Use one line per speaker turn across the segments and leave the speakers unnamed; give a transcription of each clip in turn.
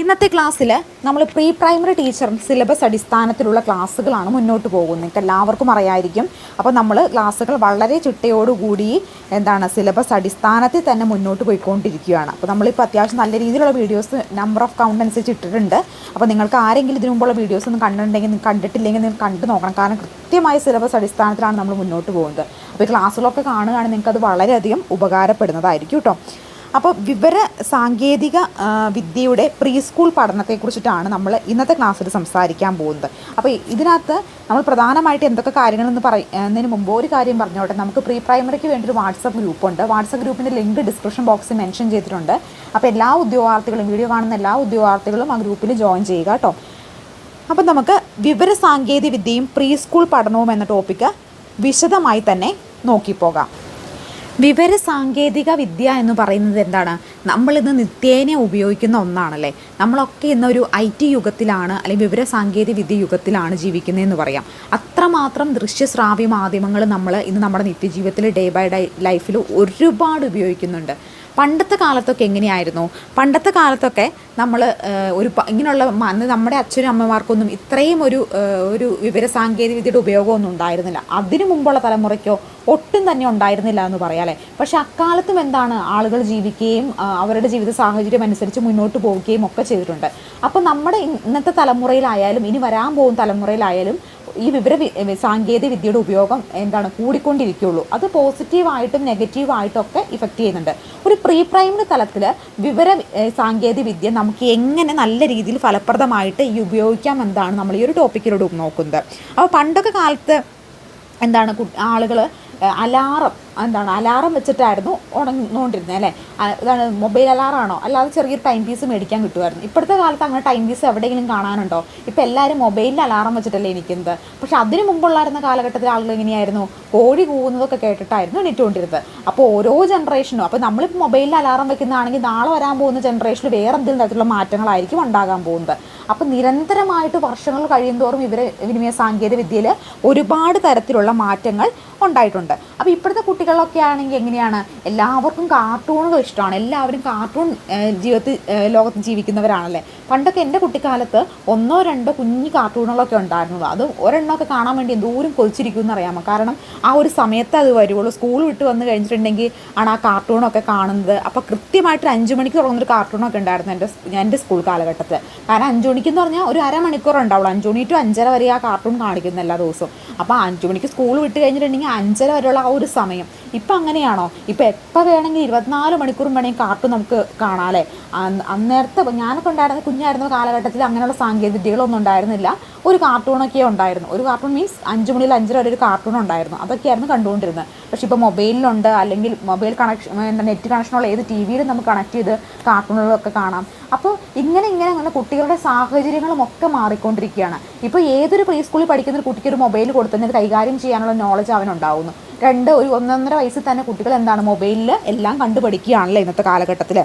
ഇന്നത്തെ ക്ലാസ്സിൽ നമ്മൾ പ്രീ പ്രൈമറി ടീച്ചർ സിലബസ് അടിസ്ഥാനത്തിലുള്ള ക്ലാസ്സുകളാണ് മുന്നോട്ട് പോകുന്നത്. നിങ്ങൾക്ക് എല്ലാവർക്കും അറിയായിരിക്കും. അപ്പോൾ നമ്മൾ ക്ലാസ്സുകൾ വളരെ ചിട്ടയോടുകൂടി എന്താണ് സിലബസ് അടിസ്ഥാനത്തിൽ തന്നെ മുന്നോട്ട് പോയിക്കൊണ്ടിരിക്കുകയാണ്. അപ്പോൾ നമ്മളിപ്പോൾ അത്യാവശ്യം നല്ല രീതിയിലുള്ള വീഡിയോസ് നമ്പർ ഓഫ് കൗണ്ട് അനുസരിച്ച് ഇട്ടിട്ടുണ്ട്. അപ്പോൾ നിങ്ങൾക്ക് ആരെങ്കിലും ഇതിനു മുമ്പുള്ള വീഡിയോസ് ഒന്നും കണ്ടിട്ടുണ്ടെങ്കിൽ നിങ്ങൾ കണ്ടിട്ടില്ലെങ്കിൽ നിങ്ങൾ കണ്ടു നോക്കണം. കാരണം കൃത്യമായ സിലബസ് അടിസ്ഥാനത്തിലാണ് നമ്മൾ മുന്നോട്ട് പോകുന്നത്. അപ്പോൾ ഈ ക്ലാസ്സുകളൊക്കെ കാണുകയാണെങ്കിൽ നിങ്ങൾക്കത് വളരെയധികം ഉപകാരപ്പെടുന്നതായിരിക്കും കേട്ടോ. അപ്പോൾ വിവര സാങ്കേതിക വിദ്യയുടെ പ്രീ സ്കൂൾ പഠനത്തെക്കുറിച്ചിട്ടാണ് നമ്മൾ ഇന്നത്തെ ക്ലാസ്സിൽ സംസാരിക്കാൻ പോകുന്നത്. അപ്പോൾ ഇതിനകത്ത് നമ്മൾ പ്രധാനമായിട്ട് എന്തൊക്കെ കാര്യങ്ങളെന്ന് പറയുന്നതിന് മുമ്പ് ഒരു കാര്യം പറഞ്ഞോട്ടെ. നമുക്ക് പ്രീ പ്രൈമറിക്ക് വേണ്ടി ഒരു വാട്സപ്പ് ഗ്രൂപ്പുണ്ട്. വാട്സപ്പ് ഗ്രൂപ്പിന്റെ ലിങ്ക് ഡിസ്ക്രിപ്ഷൻ ബോക്സിൽ മെൻഷൻ ചെയ്തിട്ടുണ്ട്. അപ്പോൾ എല്ലാ ഉദ്യോഗാർത്ഥികളും വീഡിയോ കാണുന്ന എല്ലാ ഉദ്യോഗാർത്ഥികളും ആ ഗ്രൂപ്പിൽ ജോയിൻ ചെയ്യുക കേട്ടോ. അപ്പം നമുക്ക് വിവര സാങ്കേതിക വിദ്യയും പ്രീ സ്കൂൾ പഠനവും എന്ന ടോപ്പിക്ക് വിശദമായി തന്നെ നോക്കിപ്പോകാം. വിവര സാങ്കേതിക വിദ്യ എന്ന് പറയുന്നത് എന്താണ്? നമ്മളിന്ന് നിത്യേന ഉപയോഗിക്കുന്ന ഒന്നാണല്ലേ? നമ്മളൊക്കെ ഇന്നൊരു ഐ ടി യുഗത്തിലാണ് അല്ലെങ്കിൽ വിവര സാങ്കേതിക വിദ്യ യുഗത്തിലാണ് ജീവിക്കുന്നതെന്ന് പറയാം. അത്രമാത്രം ദൃശ്യശ്രാവ്യ മാധ്യമങ്ങൾ നമ്മൾ ഇന്ന് നമ്മുടെ നിത്യജീവിതത്തിൽ ഡേ ബൈ ഡേ ലൈഫിൽ ഒരുപാട് ഉപയോഗിക്കുന്നുണ്ട്. പണ്ടത്തെ കാലത്തൊക്കെ എങ്ങനെയായിരുന്നു? പണ്ടത്തെ കാലത്തൊക്കെ നമ്മൾ ഒരു ഇങ്ങനെയുള്ള അന്ന് നമ്മുടെ അച്ഛനും അമ്മമാർക്കൊന്നും ഇത്രയും ഒരു ഒരു വിവരസാങ്കേതിക വിദ്യയുടെ ഉപയോഗമൊന്നും ഉണ്ടായിരുന്നില്ല. അതിനു മുമ്പുള്ള തലമുറയ്ക്കോ ഒട്ടും തന്നെ ഉണ്ടായിരുന്നില്ല എന്ന് പറയാമല്ലേ പക്ഷേ അക്കാലത്തും എന്താണ് ആളുകൾ ജീവിക്കുകയും അവരുടെ ജീവിത സാഹചര്യം അനുസരിച്ച് മുന്നോട്ട് പോവുകയും ഒക്കെ ചെയ്തിട്ടുണ്ട്. അപ്പോൾ നമ്മുടെ ഇന്നത്തെ തലമുറയിലായാലും ഇനി വരാൻ പോകുന്ന തലമുറയിലായാലും ഈ വിവര സാങ്കേതിക വിദ്യയുടെ ഉപയോഗം എന്താണ് കൂടിക്കൊണ്ടിരിക്കുകയുള്ളൂ. അത് പോസിറ്റീവായിട്ടും നെഗറ്റീവായിട്ടും ഒക്കെ ഇഫക്റ്റ് ചെയ്യുന്നുണ്ട്. ഒരു പ്രീ പ്രൈമറി തലത്തിൽ വിവര സാങ്കേതിക വിദ്യ നമുക്ക് എങ്ങനെ നല്ല രീതിയിൽ ഫലപ്രദമായിട്ട് ഈ ഉപയോഗിക്കാം എന്നതാണ് നമ്മൾ ഈ ഒരു ടോപ്പിക്കിലൂടെ നോക്കുന്നത്. അപ്പോൾ പണ്ടൊക്കെ കാലത്ത് എന്താണ് ആളുകൾ അലാറം എന്താണ് അലാറം വെച്ചിട്ടായിരുന്നു ഉണങ്ങിക്കൊണ്ടിരുന്നത് അല്ലേ? ഇതാണ് മൊബൈൽ അലാറാണോ? അല്ലാതെ ചെറിയൊരു ടൈം പീസ് മേടിക്കാൻ കിട്ടുമായിരുന്നു. ഇപ്പോഴത്തെ കാലത്ത് അങ്ങനെ ടൈം പീസ് എവിടെയെങ്കിലും കാണാനുണ്ടോ? ഇപ്പം എല്ലാവരും മൊബൈലിൽ അലാറം വെച്ചിട്ടല്ലേ ഇരിക്കുന്നത്. പക്ഷേ അതിന് മുമ്പുള്ളായിരുന്ന കാലഘട്ടത്തിൽ ആളുകൾ എങ്ങനെയായിരുന്നു? കോഴി കൂവുന്നതൊക്കെ കേട്ടിട്ടായിരുന്നു എണീറ്റുകൊണ്ടിരുന്നത് അപ്പോൾ ഓരോ ജനറേഷനും അപ്പോൾ നമ്മളിപ്പോൾ മൊബൈലിൽ അലാറം വെക്കുന്നതാണെങ്കിൽ നാളെ വരാൻ പോകുന്ന ജനറേഷനിൽ വേറെ എന്തെങ്കിലും തരത്തിലുള്ള മാറ്റങ്ങളായിരിക്കും ഉണ്ടാകാൻ പോകുന്നത്. അപ്പോൾ നിരന്തരമായിട്ട് വർഷങ്ങൾ കഴിയുന്തോറും ഇവരെ വിനിമയ സാങ്കേതിക വിദ്യയിൽ ഒരുപാട് തരത്തിലുള്ള മാറ്റങ്ങൾ ഉണ്ടായിട്ടുണ്ട്. അപ്പോൾ ഇപ്പോഴത്തെ കുട്ടികളൊക്കെ ആണെങ്കിൽ എങ്ങനെയാണ്? എല്ലാവർക്കും കാർട്ടൂണുകൾ ഇഷ്ടമാണ്. എല്ലാവരും കാർട്ടൂൺ ജീവിതത്തിൽ ലോകത്ത് ജീവിക്കുന്നവരാണല്ലേ? പണ്ടൊക്കെ എന്റെ കുട്ടിക്കാലത്ത് ഒന്നോ രണ്ടോ കുഞ്ഞു കാർട്ടൂണുകളൊക്കെ ഉണ്ടായിരുന്നുള്ളൂ അത് ഒരെണ്ണമൊക്കെ കാണാൻ വേണ്ടി എന്തോരം കൊതിച്ചിരിക്കുമെന്ന് അറിയാമോ കാരണം ആ ഒരു സമയത്ത് അത് വരുള്ളൂ. സ്കൂൾ വിട്ട് വന്ന് കഴിഞ്ഞിട്ടുണ്ടെങ്കിൽ ആണ് ആ കാർട്ടൂണൊക്കെ കാണുന്നത്. അപ്പോൾ കൃത്യമായിട്ട് അഞ്ച് മണിക്ക് തുടങ്ങുന്നൊരു കാർട്ടൂണൊക്കെ ഉണ്ടായിരുന്നു എന്റെ എന്റെ സ്കൂൾ കാലഘട്ടത്തിൽ. കാരണം അഞ്ച് മണിക്കെന്ന് പറഞ്ഞാൽ ഒരു അരമണിക്കൂർ ഉണ്ടാവുള്ളൂ. അഞ്ച് മണി ടു അഞ്ചര വരെ ആ കാർട്ടൂൺ കാണിക്കുന്ന എല്ലാ ദിവസവും. അപ്പോൾ അഞ്ച് മണിക്ക് സ്കൂൾ വിട്ട് കഴിഞ്ഞിട്ടുണ്ടെങ്കിൽ അഞ്ചര വരെയുള്ള ആ ഒരു സമയം. ഇപ്പം അങ്ങനെയാണോ? ഇപ്പം എപ്പോൾ വേണമെങ്കിൽ ഇരുപത്തിനാല് മണിക്കൂറും വേണമെങ്കിൽ കാർട്ടൂൺ നമുക്ക് കാണാമല്ലേ അന്നേരത്തെ ഞാനൊക്കെ ഉണ്ടായിരുന്ന കുഞ്ഞായിരുന്ന കാലഘട്ടത്തിൽ അങ്ങനെയുള്ള സാങ്കേതിക വിദ്യകളൊന്നും ഉണ്ടായിരുന്നില്ല. ഒരു കാർട്ടൂണൊക്കെ ഉണ്ടായിരുന്നു. ഒരു കാർട്ടൂൺ മീൻസ് അഞ്ച് മണിയിൽ അഞ്ചര വരെ ഒരു കാർട്ടൂൺ ഉണ്ടായിരുന്നു. അതൊക്കെയായിരുന്നു കണ്ടുകൊണ്ടിരുന്നത്. പക്ഷേ ഇപ്പോൾ മൊബൈലിലുണ്ട്. അല്ലെങ്കിൽ മൊബൈൽ കണക്ഷൻ നെറ്റ് കണക്ഷനുള്ള ഏത് ടി വിയിലും നമുക്ക് കണക്ട് ചെയ്ത് കാർട്ടൂണുകളൊക്കെ കാണാം. അപ്പോൾ ഇങ്ങനെ ഇങ്ങനെ അങ്ങനെ കുട്ടികളുടെ സാഹചര്യങ്ങളും ഒക്കെ മാറിക്കൊണ്ടിരിക്കുകയാണ്. ഇപ്പോൾ ഏതൊരു പ്രീ സ്കൂളിൽ പഠിക്കുന്ന ഒരു കുട്ടിക്ക് ഒരു മൊബൈൽ കൊടുത്തതിന് കൈകാര്യം ചെയ്യാനുള്ള നോളജ് അവനുണ്ടാവുന്നു. രണ്ട് ഒരു ഒന്നൊന്നര വയസ്സിൽ തന്നെ കുട്ടികൾ എന്താണ് മൊബൈലിൽ എല്ലാം കണ്ടു പഠിക്കുകയാണല്ലോ ഇന്നത്തെ കാലഘട്ടത്തിൽ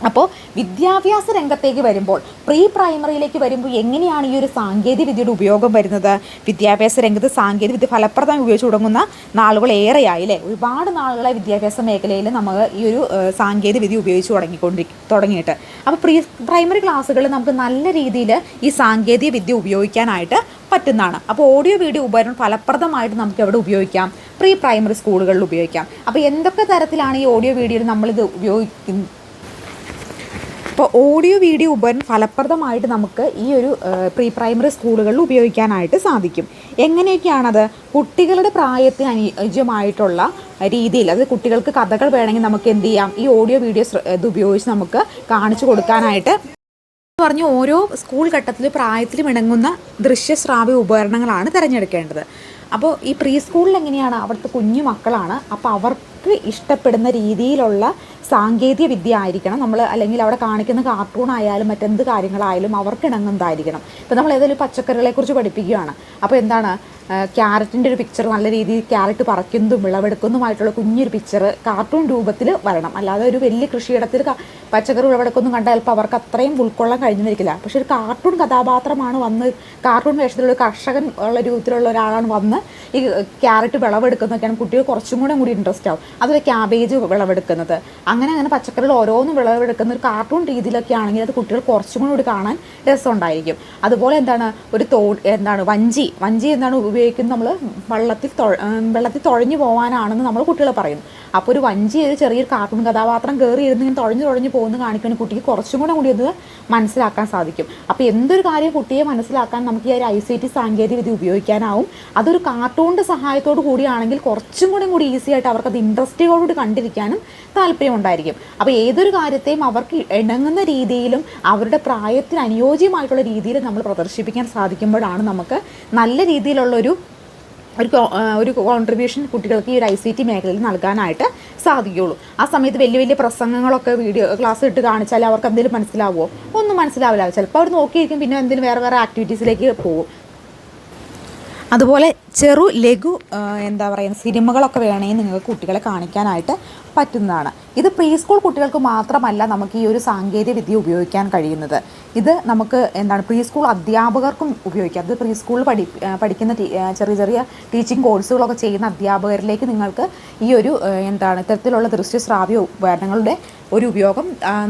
അപ്പോൾ വിദ്യാഭ്യാസ രംഗത്തേക്ക് വരുമ്പോൾ പ്രീ പ്രൈമറിയിലേക്ക് വരുമ്പോൾ എങ്ങനെയാണ് ഈ ഒരു സാങ്കേതിക വിദ്യയുടെ ഉപയോഗം വരുന്നത്? വിദ്യാഭ്യാസ രംഗത്ത് സാങ്കേതിക വിദ്യ ഫലപ്രദമായി ഉപയോഗിച്ച് തുടങ്ങുന്ന നാളുകൾ ഏറെയായി അല്ലേ ഒരുപാട് നാളുകളെ വിദ്യാഭ്യാസ മേഖലയിൽ നമ്മൾ ഈ ഒരു ഏഹ്, സാങ്കേതിക വിദ്യ ഉപയോഗിച്ച് തുടങ്ങിക്കൊണ്ടി തുടങ്ങിയിട്ട്. അപ്പോൾ പ്രീ പ്രൈമറി ക്ലാസ്സുകളിൽ നമുക്ക് നല്ല രീതിയിൽ ഈ സാങ്കേതിക വിദ്യ ഉപയോഗിക്കാനായിട്ട് പറ്റുന്നതാണ്. അപ്പോൾ ഓഡിയോ വീഡിയോ ഉപകരണം ഫലപ്രദമായിട്ട് നമുക്ക് എവിടെ ഉപയോഗിക്കാം? പ്രീ പ്രൈമറി സ്കൂളുകളിൽ ഉപയോഗിക്കാം. അപ്പോൾ എന്തൊക്കെ തരത്തിലാണ് ഈ ഓഡിയോ വീഡിയോയിൽ നമ്മളിത് ഉപയോഗിക്കുന്നത്? അപ്പോൾ ഓഡിയോ വീഡിയോ ഉപകരണം ഫലപ്രദമായിട്ട് നമുക്ക് ഈ ഒരു പ്രീ പ്രൈമറി സ്കൂളുകളിൽ ഉപയോഗിക്കാനായിട്ട് സാധിക്കും. എങ്ങനെയൊക്കെയാണത്? കുട്ടികളുടെ പ്രായത്തിന് അനുയോജ്യമായിട്ടുള്ള രീതിയിൽ അത് കുട്ടികൾക്ക് കഥകൾ വേണമെങ്കിൽ നമുക്ക് എന്ത് ചെയ്യാം? ഈ ഓഡിയോ വീഡിയോ ഇത് ഉപയോഗിച്ച് നമുക്ക് കാണിച്ചു കൊടുക്കാനായിട്ട് പറഞ്ഞു ഓരോ സ്കൂൾ ഘട്ടത്തിൽ പ്രായത്തിലും ഇണങ്ങുന്ന ദൃശ്യശ്രാവ്യ ഉപകരണങ്ങളാണ് തിരഞ്ഞെടുക്കേണ്ടത്. അപ്പോൾ ഈ പ്രീ സ്കൂളിൽ എങ്ങനെയാണ് അവിടുത്തെ കുഞ്ഞു മക്കളാണ്? അപ്പോൾ അവർക്ക് ഇഷ്ടപ്പെടുന്ന രീതിയിലുള്ള സാങ്കേതിക വിദ്യ ആയിരിക്കണം. നമ്മൾ അല്ലെങ്കിൽ അവിടെ കാണിക്കുന്ന കാർട്ടൂൺ ആയാലും മറ്റെന്ത് കാര്യങ്ങളായാലും അവർക്ക് ഇണങ്ങുന്നതായിരിക്കണം. ഇപ്പോൾ നമ്മൾ ഏതെങ്കിലും പച്ചക്കറികളെക്കുറിച്ച് പഠിപ്പിക്കുകയാണ്. അപ്പോൾ എന്താണ്? ക്യാരറ്റിന്റെ ഒരു പിക്ചർ നല്ല രീതിയിൽ ക്യാരറ്റ് പറിക്കുന്നതും വിളവെടുക്കുന്നതുമായിട്ടുള്ള കുഞ്ഞൊരു പിക്ചർ കാർട്ടൂൺ രൂപത്തിൽ വരണം. അല്ലാതെ ഒരു വലിയ കൃഷിയിടത്തിൽ പച്ചക്കറി വിളവെടുക്കൊന്നും കണ്ടാൽ ചിലപ്പോൾ അവർക്ക് അത്രയും ഉൾക്കൊള്ളാൻ കഴിഞ്ഞിരിക്കില്ല. പക്ഷേ ഒരു കാർട്ടൂൺ കഥാപാത്രമാണ് വന്ന് കാർട്ടൂൺ വേഷത്തിലുള്ള കർഷകൻ ഉള്ള രൂപത്തിലുള്ള ഒരാളാണ് വന്ന് ഈ ക്യാരറ്റ് വിളവെടുക്കുന്നതൊക്കെയാണ് കുട്ടികൾ കുറച്ചും കൂടെ കൂടി ഇൻട്രസ്റ്റ് ആവും. അതുപോലെ ക്യാബേജ് വിളവെടുക്കുന്നത്. അങ്ങനെ അങ്ങനെ പച്ചക്കറികൾ ഓരോന്നും വിളവെടുക്കുന്ന ഒരു കാർട്ടൂൺ രീതിയിലൊക്കെ ആണെങ്കിൽ അത് കുട്ടികൾ കുറച്ചും കൂടി കാണാൻ രസമുണ്ടായിരിക്കും. അതുപോലെ എന്താണ്? ഒരു തോ എന്താണ്? വഞ്ചി. വഞ്ചി എന്താണ് ഉപയോഗിക്കുന്നത് നമ്മൾ വള്ളത്തിൽ വെള്ളത്തിൽ തുഴഞ്ഞു പോകാനാണെന്ന് നമ്മൾ കുട്ടികളെ പറയും. അപ്പോൾ ഒരു വഞ്ചി ഒരു ചെറിയൊരു കാർട്ടൂൺ കഥാപാത്രം കയറി ഇരുന്ന് ഇങ്ങനെ തുഴഞ്ഞു തുഴഞ്ഞു പോകുന്ന കാണിക്കുന്ന കുട്ടിക്ക് കുറച്ചും കൂടെ കൂടി അത് മനസ്സിലാക്കാൻ സാധിക്കും. അപ്പോൾ എന്തൊരു കാര്യം കുട്ടിയെ മനസ്സിലാക്കാൻ നമുക്ക് ഈ ഒരു ഐ സി ടി സാങ്കേതികവിദ്യ ഉപയോഗിക്കാനാവും. അതൊരു കാർട്ടൂണിന്റെ സഹായത്തോടു കൂടിയാണെങ്കിൽ കുറച്ചും കൂടെ കൂടി ഈസി ആയിട്ട് അവർക്ക് അത് ഇൻട്രസ്റ്റോടുകൂടി കണ്ടിരിക്കാനും താല്പര്യമുണ്ടായിരിക്കും അപ്പോൾ ഏതൊരു കാര്യത്തെയും അവർക്ക് ഇണങ്ങുന്ന രീതിയിലും അവരുടെ പ്രായത്തിന് അനുയോജ്യമായിട്ടുള്ള രീതിയിൽ നമ്മൾ പ്രദർശിപ്പിക്കാൻ സാധിക്കുമ്പോഴാണ് നമുക്ക് നല്ല രീതിയിലുള്ള ഒരു കോ- ഒരു ഒരു കോൺട്രിബ്യൂഷൻ കുട്ടികൾക്ക് ഈ ഒരു ഐ സി ടി മേഖലയിൽ നൽകാനായിട്ട് സാധിക്കുകയുള്ളൂ. ആ സമയത്ത് വലിയ വലിയ പ്രസംഗങ്ങളൊക്കെ വീഡിയോ ക്ലാസ് ഇട്ട് കാണിച്ചാൽ അവർക്ക് എന്തെങ്കിലും മനസ്സിലാവുമോ? ഒന്നും മനസ്സിലാവില്ല. ചിലപ്പോൾ അവർ നോക്കിയിരിക്കും പിന്നെ എന്തെങ്കിലും വേറെ വേറെ ആക്ടിവിറ്റീസിലേക്ക് പോകും. അതുപോലെ ചെറു ലഘു എന്താ പറയുക സിനിമകളൊക്കെ വേണമെങ്കിൽ നിങ്ങൾക്ക് കുട്ടികളെ കാണിക്കാനായിട്ട് പറ്റുന്നതാണ്. ഇത് പ്രീ സ്കൂൾ കുട്ടികൾക്ക് മാത്രമല്ല നമുക്ക് ഈ ഒരു സാങ്കേതിക വിദ്യ ഉപയോഗിക്കാൻ കഴിയുന്നത്. ഇത് നമുക്ക് എന്താണ് പ്രീ സ്കൂൾ അധ്യാപകർക്കും ഉപയോഗിക്കാം. അത് പ്രീ സ്കൂളിൽ പഠി പഠിക്കുന്ന ചെറിയ ചെറിയ ടീച്ചിങ് കോഴ്സുകളൊക്കെ ചെയ്യുന്ന അധ്യാപകരിലേക്ക് നിങ്ങൾക്ക് ഈ ഒരു എന്താണ് ഇത്തരത്തിലുള്ള ദൃശ്യ ശ്രാവ്യ ഉപകരണങ്ങളുടെ ഒരു ഉപയോഗം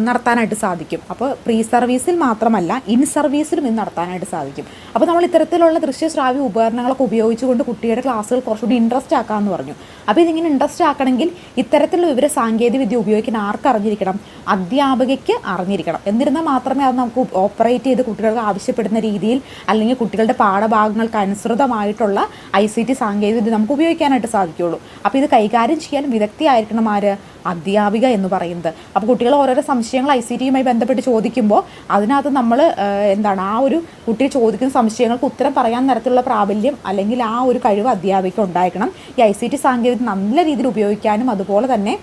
നടത്താനായിട്ട് സാധിക്കും. അപ്പോൾ പ്രീ സർവീസിൽ മാത്രമല്ല ഇൻ സർവീസിലും ഇത് നടത്താനായിട്ട് സാധിക്കും. അപ്പോൾ നമ്മൾ ഇത്തരത്തിലുള്ള ദൃശ്യശ്രാവ്യ ഉപകരണങ്ങളൊക്കെ ഉപയോഗിച്ചുകൊണ്ട് കുട്ടിയുടെ ക്ലാസ്സുകൾ കുറച്ചുകൂടി ഇൻട്രസ്റ്റ് ആക്കാമെന്ന് പറഞ്ഞു. അപ്പോൾ ഇതിങ്ങനെ ഇൻട്രസ്റ്റ് ആക്കണമെങ്കിൽ ഇത്തരത്തിലുള്ള വിവര സാങ്കേതിക വിദ്യ ഉപയോഗിക്കാൻ ആർക്ക് അറിഞ്ഞിരിക്കണം? അധ്യാപകയ്ക്ക് അറിഞ്ഞിരിക്കണം. എന്നിരുന്നാൽ മാത്രമേ അത് നമുക്ക് ഓപ്പറേറ്റ് ചെയ്ത് കുട്ടികൾക്ക് ആവശ്യപ്പെടുന്ന രീതിയിൽ അല്ലെങ്കിൽ കുട്ടികളുടെ പാഠഭാഗങ്ങൾക്ക് അനുസൃതമായിട്ടുള്ള ഐ സി ടി സാങ്കേതികവിദ്യ നമുക്ക് ഉപയോഗിക്കാനായിട്ട് സാധിക്കുകയുള്ളൂ. അപ്പോൾ ഇത് കൈകാര്യം ചെയ്യാൻ വിദഗ്ധയായിരിക്കണം ആര്? അധ്യാപിക എന്ന് പറയുന്നത്. അപ്പോൾ കുട്ടികൾ ഓരോരോ സംശയങ്ങൾ ഐ സി ടിയുമായി ബന്ധപ്പെട്ട് ചോദിക്കുമ്പോൾ അതിനകത്ത് നമ്മൾ എന്താണ് ആ ഒരു കുട്ടി ചോദിക്കുന്ന സംശയങ്ങൾക്ക് ഉത്തരം പറയാൻ തരത്തിലുള്ള പ്രാബല്യം അല്ലെങ്കിൽ ആ ഒരു കഴിവ് അധ്യാപിക ഉണ്ടായിരിക്കണം. ഈ ഐ സി ടി സാങ്കേതിക നല്ല രീതിയിൽ ഉപയോഗിക്കാനും അതുപോലെ തന്നെ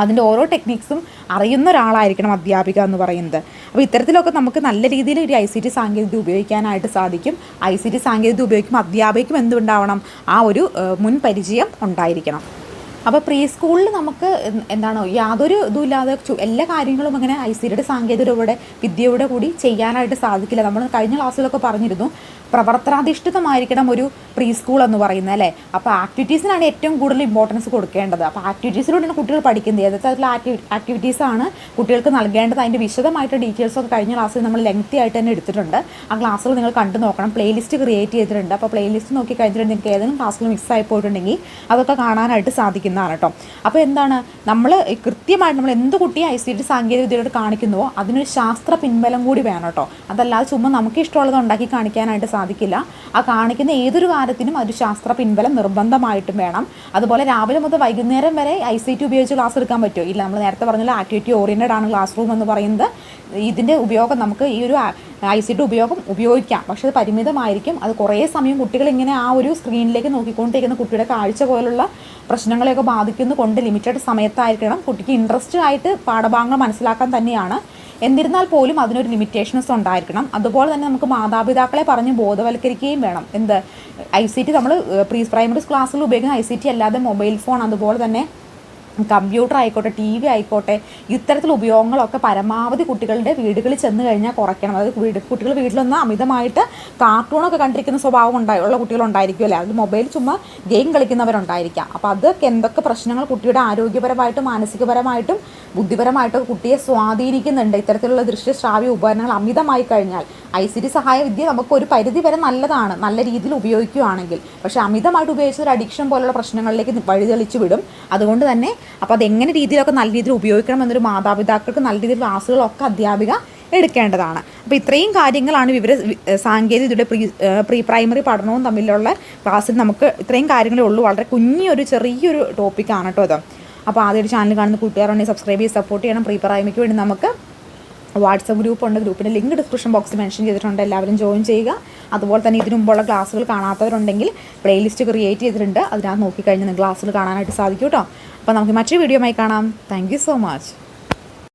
അതിന്റെ ഓരോ ടെക്നിക്സും അറിയുന്ന ഒരാളായിരിക്കണം അധ്യാപിക എന്ന് പറയുന്നത്. അപ്പോൾ ഇത്തരത്തിലൊക്കെ നമുക്ക് നല്ല രീതിയിൽ ഒരു ഐ സി ടി സാങ്കേതിക ഉപയോഗിക്കാനായിട്ട് സാധിക്കും. ഐ സി ടി സാങ്കേതിക ഉപയോഗിക്കുമ്പോൾ അധ്യാപികയ്ക്കും എന്തുണ്ടാവണം? ആ ഒരു മുൻ പരിചയം ഉണ്ടായിരിക്കണം. അപ്പോൾ പ്രീ സ്കൂളിൽ നമുക്ക് എന്താണോ യാതൊരു ഇതുമില്ലാതെ എല്ലാ കാര്യങ്ങളും അങ്ങനെ ഐ സി ഡിയുടെ സാങ്കേതികതയുടെ വിദ്യയുടെ കൂടി ചെയ്യാനായിട്ട് സാധിക്കില്ല. നമ്മൾ കഴിഞ്ഞ ക്ലാസ്സിലൊക്കെ പറഞ്ഞിരുന്നു പ്രവർത്തനാധിഷ്ഠിതമായിരിക്കണം ഒരു പ്രീ സ്കൂൾ എന്ന് പറയുന്നത് അല്ലേ? അപ്പോൾ ആക്ടിവിറ്റീസിനാണ് ഏറ്റവും കൂടുതൽ ഇമ്പോർട്ടൻസ് കൊടുക്കേണ്ടത്. അപ്പോൾ ആക്ടിവിറ്റീസിലൂടെയാണ് കുട്ടികൾ പഠിക്കുന്നത്. ഏതൊക്കെ തരത്തിലുള്ള ആക്ടി ആക്ടിവിറ്റീസാണ് കുട്ടികൾക്ക് നൽകേണ്ടത്? അതിന്റെ വിശദമായിട്ട് ഡീറ്റെയിൽസൊക്കെ കഴിഞ്ഞ ക്ലാസ്സിൽ നമ്മൾ ലെങ്തി ആയിട്ട് തന്നെ എടുത്തിട്ടുണ്ട്. ആ ക്ലാസ്സിൽ നിങ്ങൾ കണ്ടു നോക്കണം. പ്ലേലിസ്റ്റ് ക്രിയേറ്റ് ചെയ്തിട്ടുണ്ട്. അപ്പോൾ പ്ലേലിസ്റ്റ് നോക്കി കഴിഞ്ഞിട്ടുണ്ടെങ്കിൽ നിങ്ങൾക്ക് ഏതെങ്കിലും ക്ലാസ്സിൽ മിക്സ് ആയി പോയിട്ടുണ്ടെങ്കിൽ അതൊക്കെ കാണാനായിട്ട് സാധിക്കുന്നതാണ് കേട്ടോ. അപ്പോൾ എന്താണ്? നമ്മൾ കൃത്യമായിട്ട് നമ്മൾ എന്ത് കുട്ടിയെ ഐ സി ടി സാങ്കേതിക വിദ്യയോട് കാണിക്കുന്നുവോ അതിനൊരു ശാസ്ത്ര പിൻബലം കൂടി വേണം കേട്ടോ. അതല്ലാതെ ചുമ്മാ നമുക്ക് ഇഷ്ടമുള്ളത് ഉണ്ടാക്കി കാണിക്കാനായിട്ട് സാധിക്കില്ല. ആ കാണിക്കുന്ന ഏതൊരു കാര്യത്തിനും ഒരു ശാസ്ത്ര പിൻബലം നിർബന്ധമായിട്ടും വേണം. അതുപോലെ രാവിലെ മുതൽ വൈകുന്നേരം വരെ ഐ സി ടി ഉപയോഗിച്ച് ക്ലാസ് എടുക്കാൻ പറ്റുമോ? ഇല്ല നമ്മൾ നേരത്തെ പറഞ്ഞല്ലോ ആക്ടിവിറ്റി ഓറിയന്റഡ് ആണ് ക്ലാസ് റൂം എന്ന് പറയുന്നത്. ഇതിന്റെ ഉപയോഗം നമുക്ക് ഈ ഒരു ഐ സി ടി ഉപയോഗം ഉപയോഗിക്കാം. പക്ഷെ അത് പരിമിതമായിരിക്കും. അത് കുറേ സമയം കുട്ടികൾ ഇങ്ങനെ ആ ഒരു സ്ക്രീനിലേക്ക് നോക്കിക്കൊണ്ടിരിക്കുന്ന കുട്ടിയുടെ കാഴ്ച പോലുള്ള പ്രശ്നങ്ങളെയൊക്കെ ബാധിക്കുന്ന കൊണ്ട് ലിമിറ്റഡ് സമയത്തായിരിക്കണം. കുട്ടിക്ക് ഇൻട്രസ്റ്റ് ആയിട്ട് പാഠഭാഗങ്ങൾ മനസ്സിലാക്കാൻ തന്നെയാണ്. എന്നിരുന്നാൽ പോലും അതിനൊരു ലിമിറ്റേഷൻസ് ഉണ്ടായിരിക്കണം. അതുപോലെ തന്നെ നമുക്ക് മാതാപിതാക്കളെ പറഞ്ഞ് ബോധവൽക്കരിക്കുകയും വേണം. എന്ത്? ഐ സി ടി നമ്മൾ പ്രീ പ്രൈമറി ക്ലാസ്സിൽ ഉപയോഗിക്കുന്ന ഐ സി ടി അല്ലാതെ മൊബൈൽ ഫോൺ അതുപോലെ തന്നെ കമ്പ്യൂട്ടർ ആയിക്കോട്ടെ ടി വി ആയിക്കോട്ടെ ഇത്തരത്തിലുള്ള ഉപയോഗങ്ങളൊക്കെ പരമാവധി കുട്ടികളുടെ വീടുകളിൽ ചെന്ന് കഴിഞ്ഞാൽ കുറയ്ക്കണം. അതായത് വീട് കുട്ടികൾ വീട്ടിലൊന്ന് അമിതമായിട്ട് കാർട്ടൂണൊക്കെ കണ്ടിരിക്കുന്ന സ്വഭാവം ഉണ്ടായി ഉള്ള കുട്ടികളുണ്ടായിരിക്കുമല്ലേ അത് മൊബൈൽ ചുമ്മാ ഗെയിം കളിക്കുന്നവരുണ്ടായിരിക്കാം. അപ്പോൾ അതൊക്കെ എന്തൊക്കെ പ്രശ്നങ്ങൾ കുട്ടിയുടെ ആരോഗ്യപരമായിട്ടും മാനസികപരമായിട്ടും ബുദ്ധിപരമായിട്ടും കുട്ടിയെ സ്വാധീനിക്കുന്നുണ്ട്? ഇത്തരത്തിലുള്ള ദൃശ്യ ശ്രാവ്യ ഉപകരണങ്ങൾ അമിതമായി കഴിഞ്ഞാൽ ഐ സി ടി സഹായ വിദ്യ നമുക്ക് ഒരു പരിധി വരെ നല്ലതാണ്. നല്ല രീതിയിൽ ഉപയോഗിക്കുകയാണെങ്കിൽ പക്ഷേ അമിതമായിട്ട് ഉപയോഗിച്ച ഒരു അഡിക്ഷൻ പോലുള്ള പ്രശ്നങ്ങളിലേക്ക് വഴിതെളിച്ചു വിടും. അതുകൊണ്ട് തന്നെ അപ്പോൾ അതെങ്ങനെ രീതിയിലൊക്കെ നല്ല രീതിയിൽ ഉപയോഗിക്കണം എന്നൊരു മാതാപിതാക്കൾക്ക് നല്ല രീതിയിൽ ക്ലാസ്സുകളൊക്കെ അധ്യാപിക എടുക്കേണ്ടതാണ്. അപ്പോൾ ഇത്രയും കാര്യങ്ങളാണ് വിവര സാങ്കേതികയുടെ പ്രീ പ്രീ പ്രൈമറി പഠനവും തമ്മിലുള്ള ക്ലാസ്സിൽ നമുക്ക് ഇത്രയും കാര്യങ്ങളേ ഉള്ളൂ. വളരെ കുഞ്ഞൊരു ചെറിയൊരു ടോപ്പിക്കാണ് കേട്ടോ ഇത്. അപ്പോൾ ആദ്യമായിട്ട് ചാനൽ കാണുന്ന കൂട്ടുകാരുണ്ടെങ്കിൽ സബ്സ്ക്രൈബ് ചെയ്ത് സപ്പോർട്ട് ചെയ്യണം. പ്രീ പ്രൈമയ്ക്ക് വേണ്ടി നമുക്ക് വാട്സപ്പ് ഗ്രൂപ്പ് ഉണ്ട്. ഗ്രൂപ്പിന്റെ ലിങ്ക് ഡിസ്ക്രിപ്ഷൻ ബോക്സിൽ മെൻഷൻ ചെയ്തിട്ടുണ്ട്. എല്ലാവരും ജോയിൻ ചെയ്യുക. അതുപോലെ തന്നെ ഇതിനു മുമ്പുള്ള ക്ലാസ്സുകൾ കാണാത്തവരുണ്ടെങ്കിൽ പ്ലേലിസ്റ്റ് ക്രിയേറ്റ് ചെയ്തിട്ടുണ്ട്. അതിനകത്ത് നോക്കിക്കഴിഞ്ഞാൽ ക്ലാസ്സുകൾ കാണാനായിട്ട് സാധിക്കും കേട്ടോ. അപ്പോൾ നമുക്ക് മറ്റൊരു വീഡിയോ ആയി കാണാം താങ്ക് സോ മച്ച്